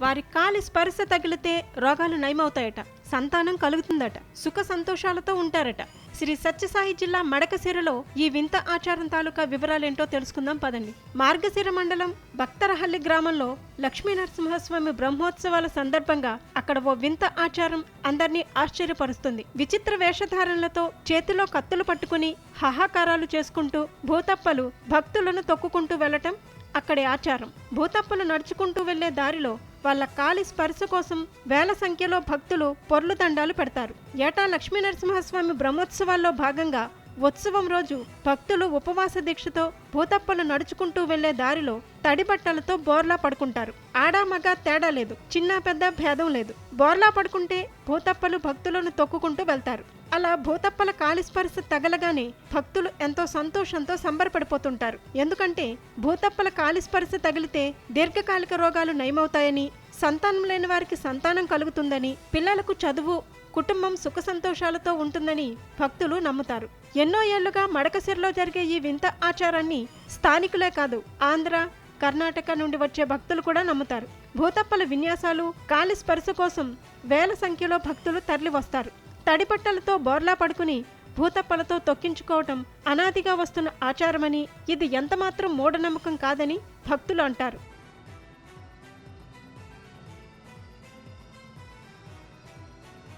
వారి కాలి స్పర్శ తగిలితే రోగాలు నయమవుతాయట సంతానం కలుగుతుందట సుఖ సంతోషాలతో ఉంటారట. శ్రీ సత్యసాయి జిల్లా మడకశిరలో ఈ వింత ఆచారం తాలూకా వివరాలేంటో తెలుసుకుందాం పదండి. మార్గశిర మండలం భక్తరహల్లి గ్రామంలో లక్ష్మీనరసింహస్వామి బ్రహ్మోత్సవాల సందర్భంగా అక్కడ ఓ వింత ఆచారం అందరినీ ఆశ్చర్యపరుస్తుంది. విచిత్ర వేషధారణలతో చేతిలో కత్తులు పట్టుకుని హాహాకారాలు చేసుకుంటూ భూతప్పలు భక్తులను తొక్కుకుంటూ వెళ్ళటం అక్కడి ఆచారం. భూతప్పలు నడుచుకుంటూ వెళ్ళే దారిలో వాళ్ళ కాలి స్పర్శ కోసం వేల సంఖ్యలో భక్తులు పొర్లు దండాలు పెడతారు. ఏటా లక్ష్మీ నరసింహస్వామి బ్రహ్మోత్సవాల్లో భాగంగా ఉత్సవం రోజు భక్తులు ఉపవాస దీక్షతో భూతప్పలు నడుచుకుంటూ వెళ్ళే దారిలో తడి బట్టలతో బోర్లా పడుకుంటారు. ఆడా మగ తేడా లేదు. చిన్న పెద్ద భేదం లేదు. బోర్లా పడుకుంటే భూతప్పలు భక్తులను తొక్కుకుంటూ వెళ్తారు. అలా భూతప్పల కాలిస్పర్శ తగలగానే భక్తులు ఎంతో సంతోషంతో సంబరపడిపోతుంటారు. ఎందుకంటే భూతప్పల కాలిస్పర్శ తగిలితే దీర్ఘకాలిక రోగాలు నయమవుతాయని సంతానం లేని వారికి సంతానం కలుగుతుందని పిల్లలకు చదువు కుటుంబం సుఖ సంతోషాలతో ఉంటుందని భక్తులు నమ్ముతారు. ఎన్నో ఏళ్ళుగా మడకసిరలో జరిగే ఈ వింత ఆచారాన్ని స్థానికులే కాదు ఆంధ్ర కర్ణాటక నుండి వచ్చే భక్తులు కూడా నమ్ముతారు. భూతప్పల విన్యాసాలు కాలి స్పర్శ కోసం వేల సంఖ్యలో భక్తులు తరలి వస్తారు. తడిపట్టలతో బోర్లా పడుకుని భూతప్పలతో తొక్కించుకోవటం అనాదిగా వస్తున్న ఆచారమని ఇది ఎంతమాత్రం మూఢనమ్మకం కాదని భక్తులు అంటారు.